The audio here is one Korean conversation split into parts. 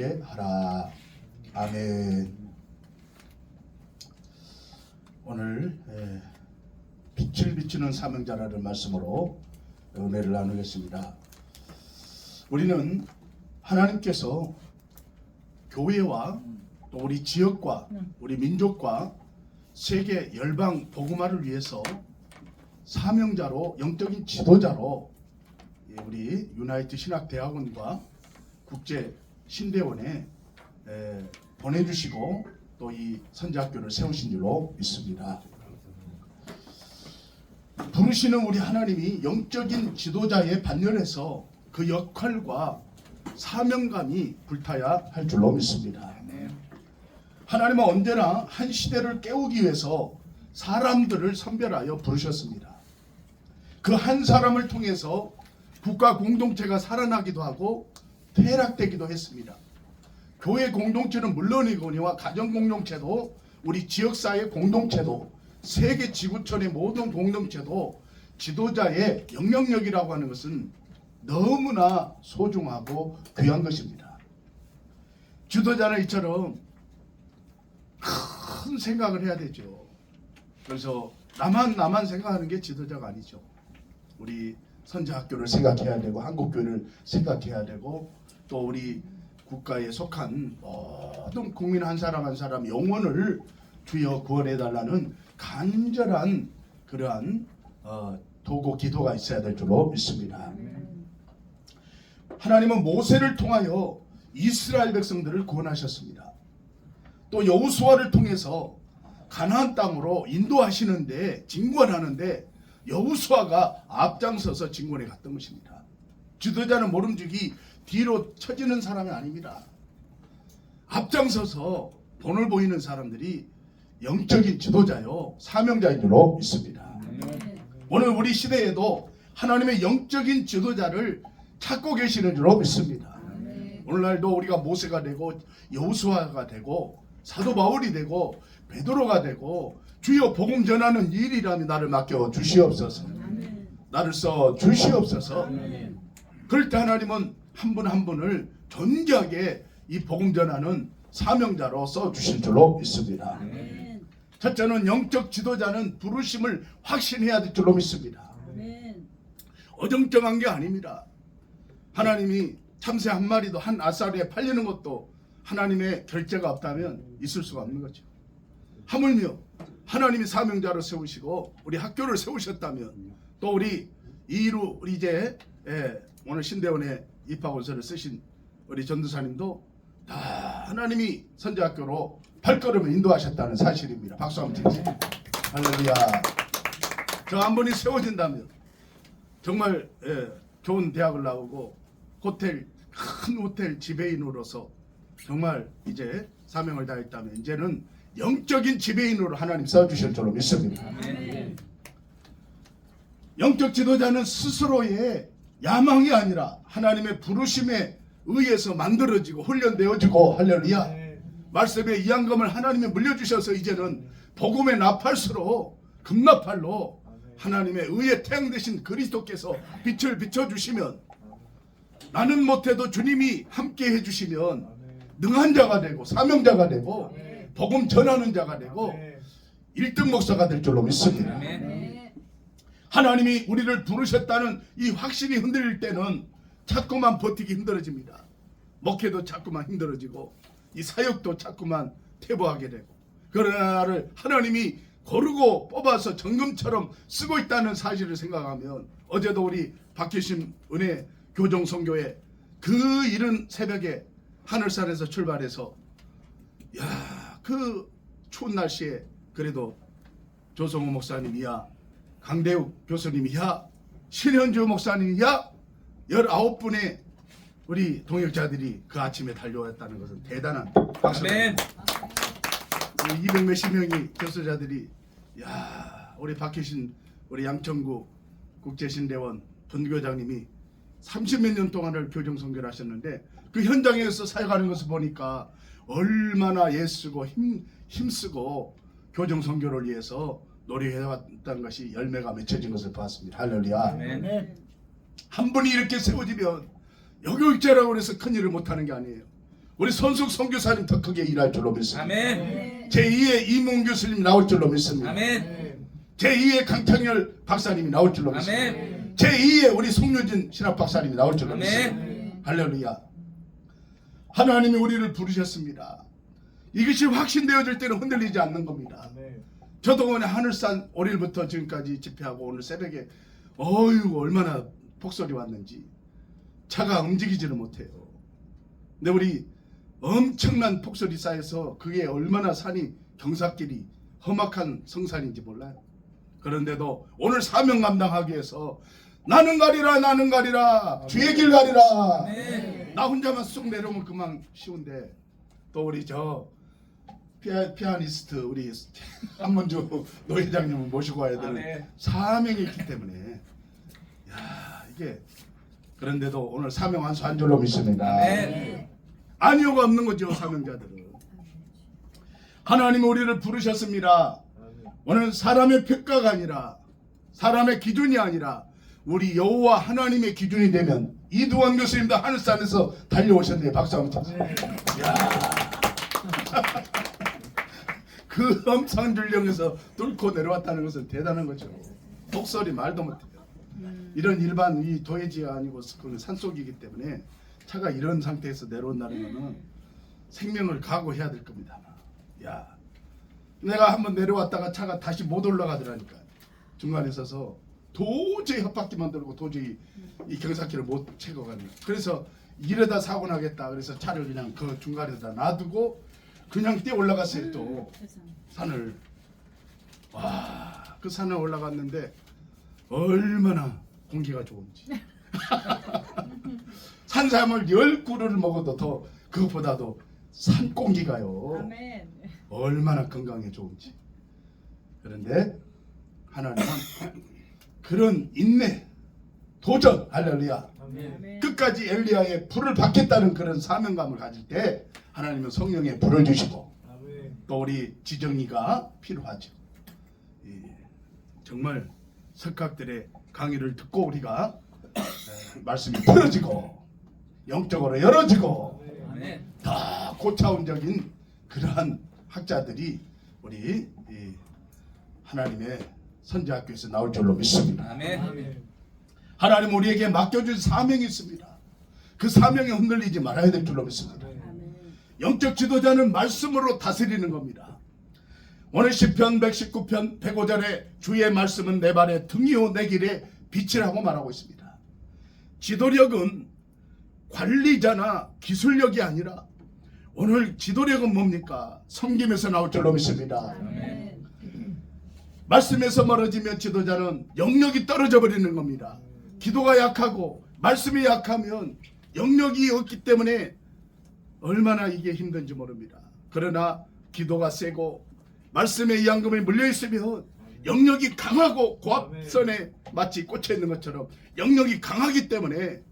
되게 하라. 아멘. 오늘 에, 빛을 비추는 사명자라는 말씀으로 은혜를 나누겠습니다. 우리는 하나님께서 교회와 또 우리 지역과 우리 민족과 세계 열방 복음화를 위해서 사명자로 영적인 지도자로 예, 우리 유나이트 신학대학원과 국제 신대원에 에, 보내주시고 또 이 선지학교를 세우신 줄로 믿습니다. 부르시는 우리 하나님이 영적인 지도자의 반열에서 그 역할과 사명감이 불타야 할 줄로 믿습니다. 하나님은 언제나 한 시대를 깨우기 위해서 사람들을 선별하여 부르셨습니다. 그 한 사람을 통해서 국가 공동체가 살아나기도 하고 퇴락되기도 했습니다. 교회 공동체는 물론이거니와 가정 공동체도 우리 지역사회 공동체도 세계 지구촌의 모든 공동체도 지도자의 영향력이라고 하는 것은 너무나 소중하고 귀한 것입니다. 지도자는 이처럼 큰 생각을 해야 되죠. 그래서 나만 나만 생각하는 게 지도자가 아니죠. 우리 선자학교를 생각해야 되고 한국교회를 생각해야 되고 또 우리 국가에 속한 모든 국민 한 사람 한 사람 영혼을 주여 구원해 달라는 간절한 그러한 어, 도고 기도가 있어야 될 줄로 믿습니다. 하나님은 모세를 통하여 이스라엘 백성들을 구원하셨습니다. 또 여호수아를 통해서 가나안 땅으로 인도하시는데 진권하는데 여호수아가 앞장서서 진권에 갔던 것입니다. 지도자는 모름지기 뒤로 처지는 사람이 아닙니다. 앞장서서 본을 보이는 사람들이 영적인 지도자요 사명자인 줄로 믿습니다. 오늘 우리 시대에도 하나님의 영적인 지도자를 찾고 계시는 줄로 믿습니다. 오늘날도 우리가 모세가 되고 여호수아가 되고 사도 바울이 되고 베드로가 되고 주여 복음 전하는 일이라면 나를 맡겨 주시옵소서. 나를 써 주시옵소서. 그럴 때 하나님은 한분한 분을 존귀하게 이 복음 전하는 사명자로 써 주실 줄로 믿습니다. 첫째는 영적 지도자는 부르심을 확신해야 될 줄로 믿습니다. 어정쩡한 게 아닙니다. 하나님이 참새 한 마리도 한 아싸리에 팔리는 것도 하나님의 결제가 없다면 있을 수가 없는 거죠. 하물며 하나님이 사명자로 세우시고 우리 학교를 세우셨다면 또 우리 이루 우리 이제 예, 오늘 신대원에 입학원서를 쓰신 우리 전도사님도 다 하나님이 선제학교로 발걸음을 인도하셨다는 사실입니다. 박수 한번 주세요. 할렐루야. 저 한 분이 세워진다면 정말 예, 좋은 대학을 나오고 호텔 큰 호텔 지배인으로서 정말 이제 사명을 다했다면 이제는 영적인 지배인으로 하나님 써주실 줄로 믿습니다. 영적 지도자는 스스로의 야망이 아니라 하나님의 부르심에 의해서 만들어지고 훈련되어지고 할렐루야. 말씀의 이양금을 하나님이 물려주셔서 이제는 복음의 나팔수로 금나팔로 하나님의 의에 태양 되신 그리스도께서 빛을 비춰주시면 나는 못해도 주님이 함께 해주시면 능한 자가 되고 사명자가 되고 복음 전하는 자가 되고 1등 목사가 될 줄로 믿습니다. 하나님이 우리를 부르셨다는 이 확신이 흔들릴 때는 자꾸만 버티기 힘들어집니다. 목회도 자꾸만 힘들어지고 이 사역도 자꾸만 퇴보하게 되고 그러나 나를 하나님이 고르고 뽑아서 정금처럼 쓰고 있다는 사실을 생각하면 어제도 우리 박효심 은혜 교정 선교회 그 이른 새벽에 하늘산에서 출발해서 야 그 추운 날씨에 그래도 조성호 목사님이야 강대욱 교수님이야 신현주 목사님이야 19분의 우리 동역자들이 그 아침에 달려왔다는 것은 대단한 박수. 아멘. 200 몇십 명이 교수자들이 야 우리 박효신 우리 양천구 국제신대원 분교장님이 30몇 년 동안을 교정 선교를 하셨는데 그 현장에서 사역하는 것을 보니까 얼마나 애쓰고 힘 힘쓰고 교정 선교를 위해서 노력해왔다는 것이 열매가 맺혀진 것을 봤습니다. 할렐루야. 아멘. 한 분이 이렇게 세워지면 여교육자라고 해서 큰 일을 못하는 게 아니에요. 우리 손숙 선교사님 더 크게 일할 줄로 믿습니다. 아멘. 제2의 이문 교수님 나올 줄로 믿습니다. 아멘. 제2의 강창열 박사님이 나올 줄로 믿습니다. 아멘. 제2의 우리 송유진 신학 박사님이 나올 줄로 믿습니다. 아멘. 할렐루야. 하나님이 우리를 부르셨습니다. 이것이 확신되어질 때는 흔들리지 않는 겁니다. 오늘 하늘산 오일부터 지금까지 집회하고 오늘 새벽에 어휴 얼마나 폭설이 왔는지 차가 움직이지를 못해요. 근데 우리 엄청난 폭설이 쌓여서 그게 얼마나 산이 경사길이 험악한 성산인지 몰라요. 그런데도 오늘 사명 감당하기 위해서 나는 가리라 나는 가리라 주의 길 가리라 아멘. 나 혼자만 쑥 내려오면 그만 쉬운데 또 우리 저 피아, 피아니스트 우리 한문주 노 회장님을 모시고 와야 되는 아멘. 사명이 있기 때문에 야 이게 그런데도 오늘 사명 완수한 줄로 믿습니다. 아멘. 아니오가 없는 거죠 사명자들은 하나님 우리를 부르셨습니다. 오늘 사람의 평가가 아니라 사람의 기준이 아니라 우리 여호와 하나님의 기준이 되면 이두원 교수님도 하늘산에서 달려오셨네요. 박수 한번 쳐주세요. 야. 그 엄상줄령에서 뚫고 내려왔다는 것은 대단한 거죠. 독설이 말도 못해요. 이런 일반 이 도해지가 아니고 그 산속이기 때문에 차가 이런 상태에서 내려온다는 것은 생명을 각오해야 될 겁니다. 야, 내가 한번 내려왔다가 차가 다시 못 올라가더라니까 중간에 서서 도저히 헛바퀴만 들고 도저히 이 경사길을 못 채고 가는 거야. 그래서 이러다 사고 나겠다 그래서 차를 그냥 그 중간에다 놔두고 그냥 뛰어 올라갔어요 또 산을 와 그 산을 올라갔는데 얼마나 공기가 좋은지 산삼을 열 그루를 먹어도 더 그것보다도 산 공기가요 아멘. 얼마나 건강에 좋은지. 그런데 하나님은 그런 인내, 도전, 할렐루야. 아멘. 끝까지 엘리야의 불을 받겠다는 그런 사명감을 가질 때 하나님은 성령의 불을 주시고 또 우리 지정이가 필요하죠. 예, 정말 석학들의 강의를 듣고 우리가 에, 말씀이 풀어지고 영적으로 열어지고 아멘. 다 고차원적인 그러한 학자들이 우리 이 하나님의 선지학교에서 나올 줄로 믿습니다. 아멘. 하나님 우리에게 맡겨준 사명이 있습니다. 그 사명에 흔들리지 말아야 될 줄로 믿습니다. 영적 지도자는 말씀으로 다스리는 겁니다. 오늘 시편 119편 105절에 주의 말씀은 내 발에 등이요 내 길에 빛이라고 말하고 있습니다. 지도력은 관리자나 기술력이 아니라 오늘 지도력은 뭡니까? 성김에서 나올 줄로 믿습니다. 말씀에서 멀어지면 지도자는 영역이 떨어져 버리는 겁니다. 기도가 약하고 말씀이 약하면 영역이 없기 때문에 얼마나 이게 힘든지 모릅니다. 그러나 기도가 세고 말씀의 이양금에 물려 있으면 영역이 강하고 고압선에 마치 꽂혀 있는 것처럼 영역이 강하기 때문에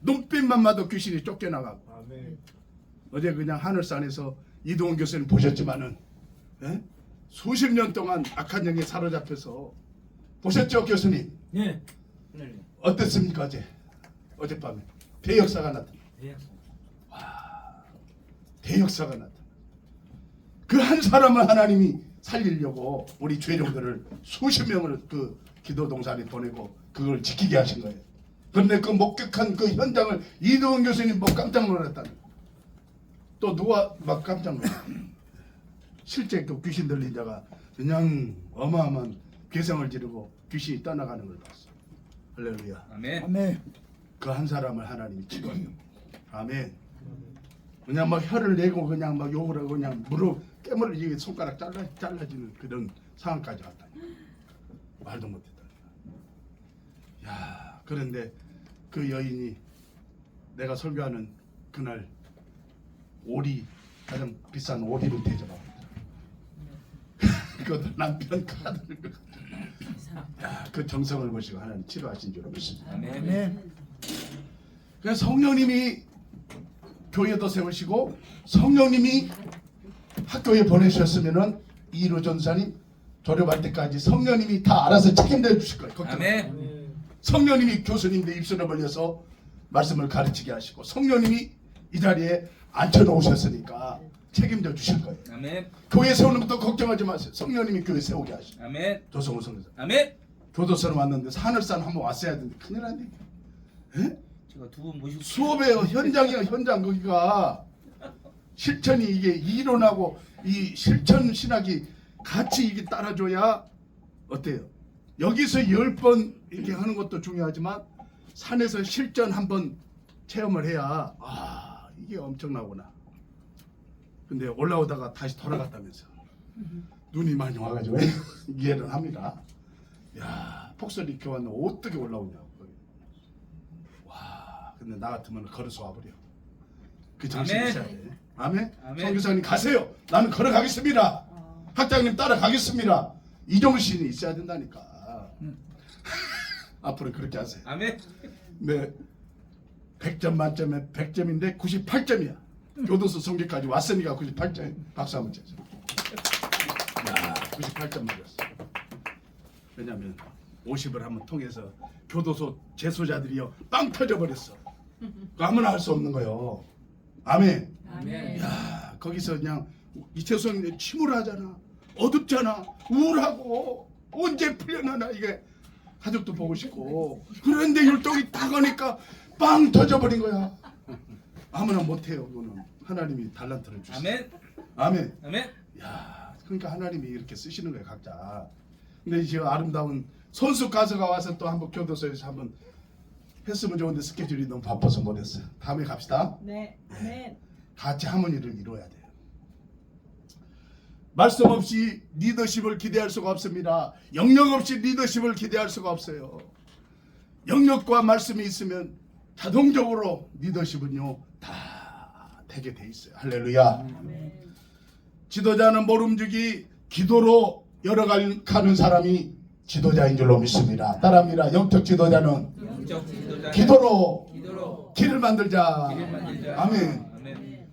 눈빛만 봐도 귀신이 쫓겨나가고 어제 그냥 하늘산에서 이동훈 교수님 보셨지만은 예? 수십 년 동안 악한 영에 사로잡혀서 보셨죠 교수님 네. 어땠습니까 어제? 어젯밤에? 대역사가 나타나 대역사가 나타나 그 한 사람을 하나님이 살리려고 우리 죄종들을 수십 명을 그 기도 동산에 보내고 그걸 지키게 하신 거예요. 그런데 그 목격한 그 현장을 이동훈 교수님 뭐 깜짝 놀랐다는 거예요. 또 누가 막 깜짝 놀랐 실제 그 귀신 들린 자가 그냥 어마어마한 괴성을 지르고 귀신이 떠나가는 걸 봤어. 할렐루야. 아멘. 그 한 사람을 하나님이 치료하는 아멘. 그냥 막 혀를 내고 그냥 막 욕을 하고 그냥 무릎 깨물어 이게 손가락 잘라 잘라지는 그런 상황까지 왔다. 말도 못했다. 야 그런데 그 여인이 내가 설교하는 그날 오리 가장 비싼 오리를 대접하고 그것도 남편 카드를 야 그 정성을 보시고 하나님 치료하신 줄 믿습니다. 아멘. 그래서 성령님이 교회도 세우시고 성령님이 학교에 보내셨으면은 이루 전사님 졸업할 때까지 성령님이 다 알아서 책임져 주실 거예요. 걱정. 아멘. 성령님이 교수님들 입술을 벌려서 말씀을 가르치게 하시고 성령님이 이 자리에 앉혀 놓으셨으니까 책임져 주실 거예요. 아멘. 교회 세우는 것도 걱정하지 마세요. 성령님이 교회 세우게 하시고 아멘. 조성호 성교사 아멘. 교도소로 왔는데 산을산 한번 왔어야 되는데 큰일 났네. 에? 제가 두 분 모시고 수업의 현장이야 현장 거기가 실천이 이게 이론하고 이 실천 신학이 같이 이게 따라줘야 어때요? 여기서 열 번 이렇게 하는 것도 중요하지만 산에서 실전 한번 체험을 해야 아 이게 엄청나구나. 근데 올라오다가 다시 돌아갔다면서 눈이 많이 와가지고 이해를 합니다. 야 폭설이 교환은 어떻게 올라오냐고. 와 근데 나 같으면 걸어서 와버려. 그 정신이 아멘. 있어야 돼. 아멘. 아멘. 성교사님 가세요. 나는 걸어가겠습니다. 학장님 따라가겠습니다. 이 정신이 있어야 된다니까. 앞으로 그렇게 하세요. 아멘. 네. 100점 만점에 100점인데 98점이야. 교도소 성계까지 왔으니까 98점. 박수 한번 쳐줘. 야, 98점 맞았어. 왜냐면 50을 한번 통해서 교도소 재소자들이요 빵 터져 버렸어. 그 아무나 할 수 없는 거요. 아멘. 아멘. 야, 거기서 그냥 이태수는 침울하잖아. 어둡잖아. 우울하고 언제 풀려나나 이게 가족도 보고 싶고 그런데 율동이 딱 오니까 빵 터져버린 거야. 아무나 못해요. 그거는 하나님이 달란트를 주시. 아멘. 아멘. 아멘. 야, 그러니까 하나님이 이렇게 쓰시는 거예요, 각자. 근데 이제 아름다운 손수 가수가 와서 또 한번 교도소에서 한번 했으면 좋은데 스케줄이 너무 바빠서 못했어요. 다음에 갑시다. 네, 아멘. 같이 하모니를 이루어야 돼요. 말씀 없이 리더십을 기대할 수가 없습니다. 영역 없이 리더십을 기대할 수가 없어요. 영역과 말씀이 있으면 자동적으로 리더십은요 다 되게 돼 있어요. 할렐루야. 지도자는 모름지기 기도로 열어가는 사람이 지도자인 줄로 믿습니다. 따라합니다. 영적 지도자는. 기도로 기도로 길을 만들자. 길을 만들자. 아멘. 아멘.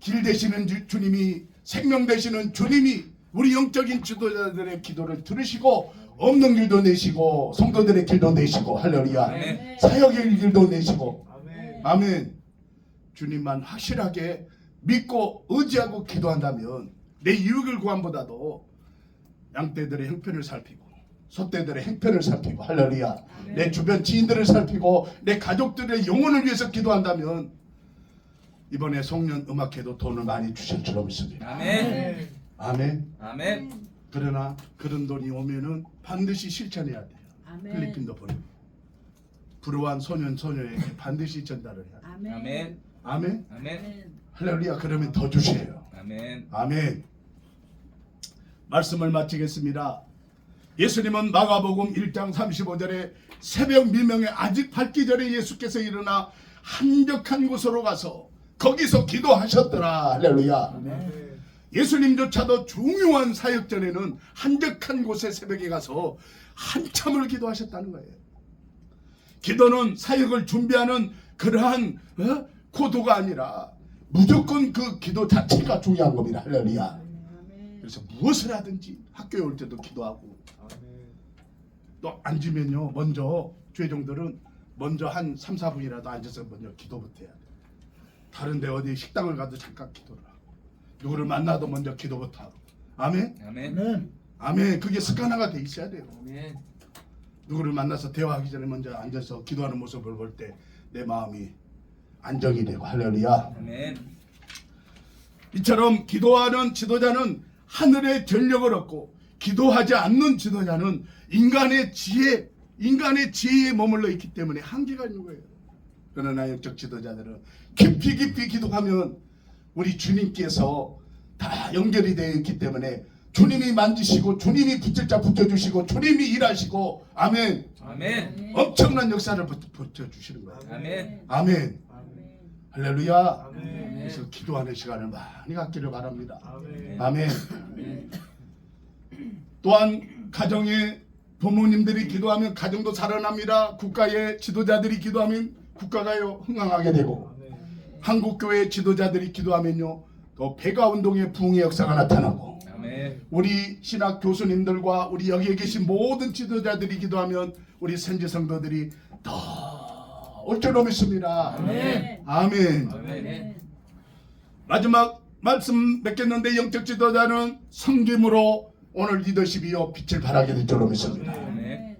길 되시는 주, 주님이 생명 되시는 주님이 우리 영적인 지도자들의 기도를 들으시고 없는 길도 내시고 성도들의 길도 내시고 할렐루야 아멘. 사역의 길도 내시고 아멘. 아멘 주님만 확실하게 믿고 의지하고 기도한다면 내 유익을 구함보다도 양떼들의 형편을 살피고 소떼들의 형편을 살피고 할렐루야 내 주변 지인들을 살피고 내 가족들의 영혼을 위해서 기도한다면 이번에 송년 음악회도 돈을 많이 주실 줄로 믿습니다. 아멘. 아멘. 아멘. 그러나 그런 돈이 오면은 반드시 실천해야 돼요. 아멘. 필리핀도 보내고 불우한 소년 소녀에게 반드시 전달을 해야 돼요. 아멘. 아멘. 아멘. 아멘. 아멘. 할렐루야. 그러면 더 주세요. 아멘. 아멘. 말씀을 마치겠습니다. 예수님은 마가복음 1장 35절에 새벽 미명에 아직 밝기 전에 예수께서 일어나 한적한 곳으로 가서 거기서 기도하셨더라. 할렐루야. 예수님조차도 중요한 사역 전에는 한적한 곳에 새벽에 가서 한참을 기도하셨다는 거예요. 기도는 사역을 준비하는 그러한 어? 코드가 아니라 무조건 그 기도 자체가 중요한 겁니다. 할렐루야. 그래서 무엇을 하든지 학교에 올 때도 기도하고 또 앉으면요 먼저 죄종들은 먼저 한 3, 4분이라도 앉아서 먼저 기도부터 해야 돼. 다른데 어디 식당을 가도 잠깐 기도를 하고 누구를 만나도 먼저 기도부터 하고 아멘. 아멘. 아멘. 그게 습관화가 돼 있어야 돼요. 아멘. 누구를 만나서 대화하기 전에 먼저 앉아서 기도하는 모습을 볼 때 내 마음이 안정이 되고 할렐루야. 아멘. 이처럼 기도하는 지도자는 하늘의 전력을 얻고 기도하지 않는 지도자는 인간의 지혜, 인간의 지혜에 머물러 있기 때문에 한계가 있는 거예요. 그러나 영적 지도자들은 깊이 깊이 기도하면 우리 주님께서 다 연결이 되어 있기 때문에 주님이 만지시고 주님이 붙들자 붙여주시고 주님이 일하시고 아멘 아멘. 엄청난 역사를 붙- 붙여주시는 거예요. 아멘 아멘. 할렐루야. 아멘. 그래서 기도하는 시간을 많이 갖기를 바랍니다. 아멘. 아멘. 아멘. 또한 가정의 부모님들이 기도하면 가정도 살아납니다. 국가의 지도자들이 기도하면 국가가요 흥황하게 되고 한국 교회 지도자들이 기도하면요 또 배가 운동의 부흥의 역사가 나타나고 아멘. 우리 신학 교수님들과 우리 여기에 계신 모든 지도자들이 기도하면 우리 선지 성도들이 더 올 줄로 믿습니다. 아멘. 아멘. 아멘. 마지막 말씀 맺겠는데 영적 지도자는 성김으로 오늘 리더십이요 빛을 발하게 될 줄로 믿습니다. 아멘.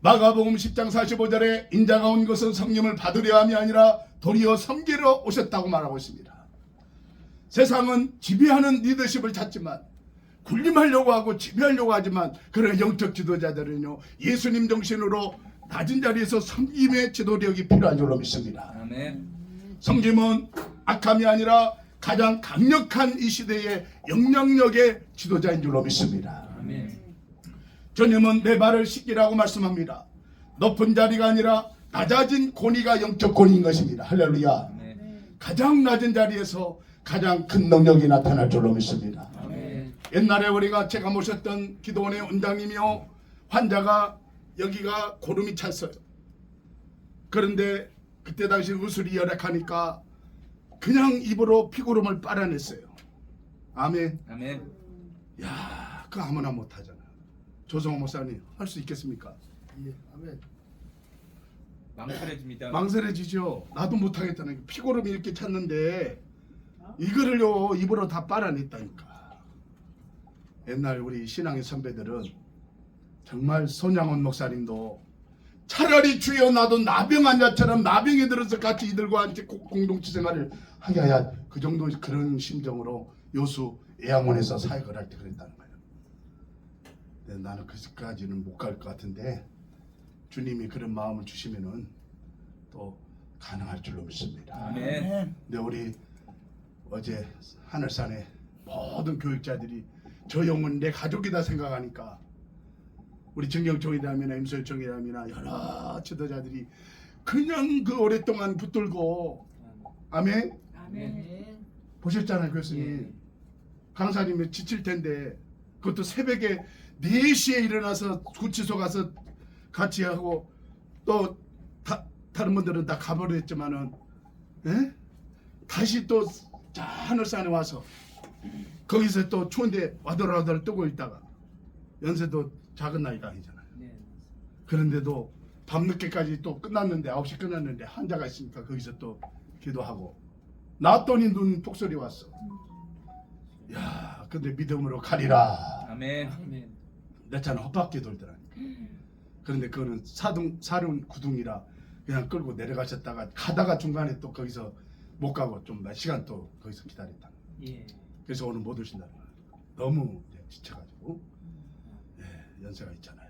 마가복음 10장 45절에 인자가 온 것은 성령을 받으려 함이 아니라 도리어 섬기러 오셨다고 말하고 있습니다. 세상은 지배하는 리더십을 찾지만 군림하려고 하고 지배하려고 하지만 그런 영적 지도자들은요 예수님 정신으로 낮은 자리에서 섬김의 지도력이 필요한 줄로 믿습니다. 아멘. 성김은 악함이 아니라 가장 강력한 이 시대의 영향력의 지도자인 줄로 믿습니다. 아멘. 주님은 내 발을 씻기라고 말씀합니다. 높은 자리가 아니라 낮아진 권위가 영적 권위인 것입니다. 할렐루야. 아멘. 가장 낮은 자리에서 가장 큰 능력이 나타날 줄로 믿습니다. 아멘. 옛날에 우리가 제가 모셨던 기도원의 원장님이요 환자가 여기가 고름이 찼어요. 그런데 그때 당시 의술이 열악하니까 그냥 입으로 피고름을 빨아냈어요. 아멘. 아멘. 야, 그 아무나 못 하잖아. 조성호 목사님 할 수 있겠습니까? 예, 아멘. 망설여집니다. 망설여지죠. 나도 못 하겠다는 게 피고름이 이렇게 찼는데 이거를요 입으로 다 빨아냈다니까. 옛날 우리 신앙의 선배들은 정말 손양원 목사님도 차라리 주여 나도 나병 환자처럼 나병에 들어서 같이 이들과 함께 고- 공동체 생활을 하게 해야 그 정도 그런 심정으로 요수 애양원에서 사역을 할 때 그랬다는 거예요. 근데 나는 그까지는 못 갈 것 같은데 주님이 그런 마음을 주시면은 또 가능할 줄로 믿습니다. 아멘. 근데 우리 어제 하늘산에 모든 교육자들이 저 영혼 내 가족이다 생각하니까 우리 정경총이라면 임설총이라면 여러 지도자들이 그냥 그 오랫동안 붙들고 아멘 아멘. 보셨잖아요 교수님 예. 강사님이 지칠 텐데 그것도 새벽에 4시에 일어나서 구치소 가서 같이 하고 또 다, 다른 분들은 다 가버렸지만은 예? 다시 또 자, 하늘산에 와서 거기서 또 추운데 와들와들 뜨고 있다가 연세도 작은 나이가 아니잖아요 네. 그런데도 밤늦게까지 또 끝났는데 9시 끝났는데 환자가 있으니까 거기서 또 기도하고 놨더니 눈 폭설이 왔어 야 근데 믿음으로 가리라 아멘. 아멘. 내 차는 헛바퀴 돌더라니까 그런데 그거는 사둥 사륜 구둥이라 그냥 끌고 내려가셨다가 가다가 중간에 또 거기서 못 가고 좀 몇 시간 또 거기서 기다렸다 예. 그래서 오늘 못 오신다는 거예요 너무 지쳐가지고 예, 연세가 있잖아요